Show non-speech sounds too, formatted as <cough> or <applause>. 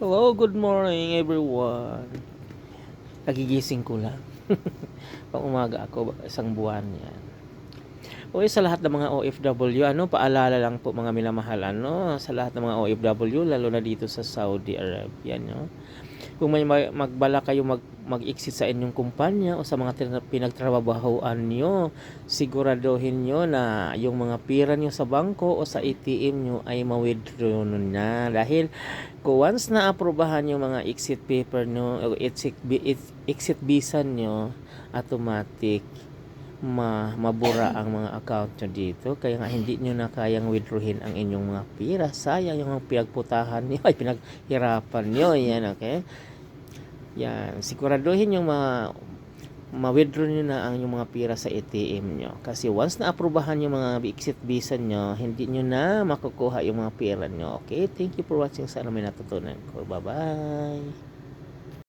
Hello, good morning everyone. Kagigising ko lang. <laughs> Pang umaga ako, isang buwan yan. O sa lahat ng mga OFW, ano, paalala lang po mga minamahal, ano, sa lahat ng mga OFW, lalo na dito sa Saudi Arabia, no. Kung may ma- magbala kayo mag, mag-exit sa inyong kumpanya o sa mga pinagtrabahoan nyo, siguraduhin nyo na yung mga pira nyo sa bangko o sa ATM nyo ay ma-withdraw nun na. Dahil kung once na aprobahan yung mga exit paper nyo exit, exit visa nyo, automatic ma mabura ang mga account nyo dito. Kaya nga hindi nyo na kayang withdrawin ang inyong mga pira. Sayang yung pinagputahan nyo <laughs> ay pinaghirapan nyo. Yan okay? Yan. Siguraduhin yung mga ma-withdraw nyo na ang yung mga pira sa ATM nyo. Kasi once na aprobahan yung mga exit visa nyo hindi nyo na makukuha yung mga pira nyo. Okay? Thank you for watching. Sana may natutunan ko. Bye bye